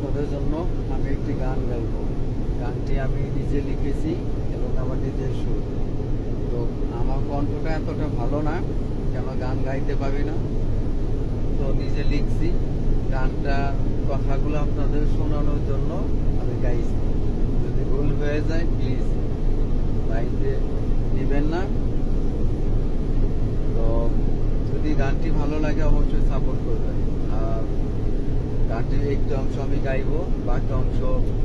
আপনাদের জন্য আমি একটি গান গাইব। গানটি আমি নিজে লিখেছি এবং আমার নিজের সুর। তো আমার কণ্ঠটা এতটা ভালো না, কেন গান গাইতে পারি না? তো নিজে লিখছি। গানটা, কথাগুলো আপনাদের শোনানোর জন্য আমি গাইছি। যদি ভুল হয়ে যায় প্লিজ মাইন্ডে নেবেন না। তো যদি গানটি ভালো লাগে, অবশ্যই সাপোর্ট করবেন। একটু অংশ আমি গাইবো, বাকি অংশ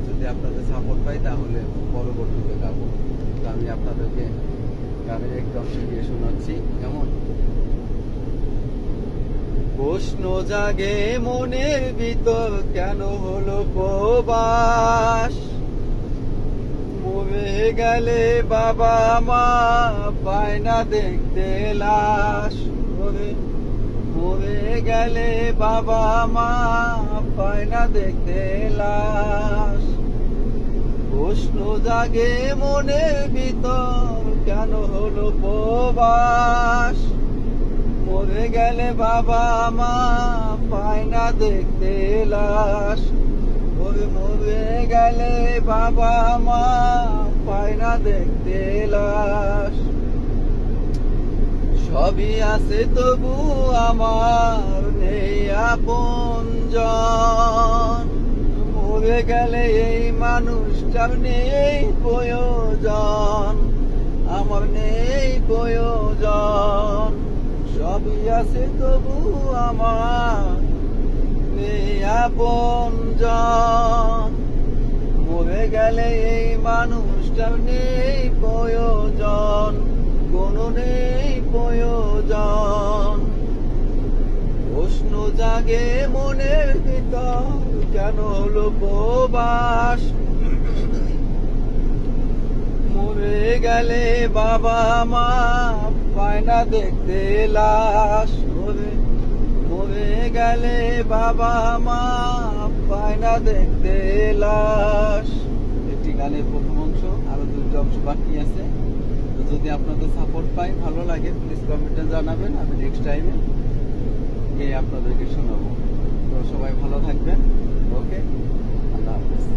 যদি আপনাদের সাপোর্ট পাই তাহলে পরবর্তীতে গাবো। তো আমি আপনাদেরকে গানের একটু অংশ দিয়ে শোনাচ্ছি, কেমন? প্রশ্ন জাগে মনের ভিতর, কেন হলো প্রবাস? মরে গেলে বাবা মা পায় না দেখতে লাশ। গেলে বাবা মা পায় না দেখতে লাশ। প্রশ্ন জাগে মনের ভিতর কেন হলো প্রবাস মরে গেলে বাবা মা পায় না দেখতে লাশ। মরে মরে গেলে বাবা মা পায় না দেখতে লাশ। সবই আছে তবু আমার নেই আপনজন। মরে গেলে এই মানুষটার নেই প্রয়োজন। আমার নেই প্রয়োজন। সবই আছে তবু আমার নেই আপনজন। মরে গেলে এই মানুষটার নেই প্রয়োজন। কোনো নেই প্রয়োজন প্রশ্ন জাগে মনের ভিতর, কেন হলো প্রবাস মরে গেলে বাবা মা পায় না দেখতে লাশ। মরে মরে গেলে বাবা মা পায় না দেখতে লাশ। একটি গানের প্রথম অংশ, আরও দুটো অংশ বাকি আছে। তো যদি আপনাদের সাপোর্ট পাই, ভালো লাগে প্লিজ কমেন্টে জানাবেন, আমি নেক্সট টাইমে গিয়ে আপনাদেরকে শোনাবো। তো সবাই ভালো থাকবেন ওকে আল্লাহ হাফেজ।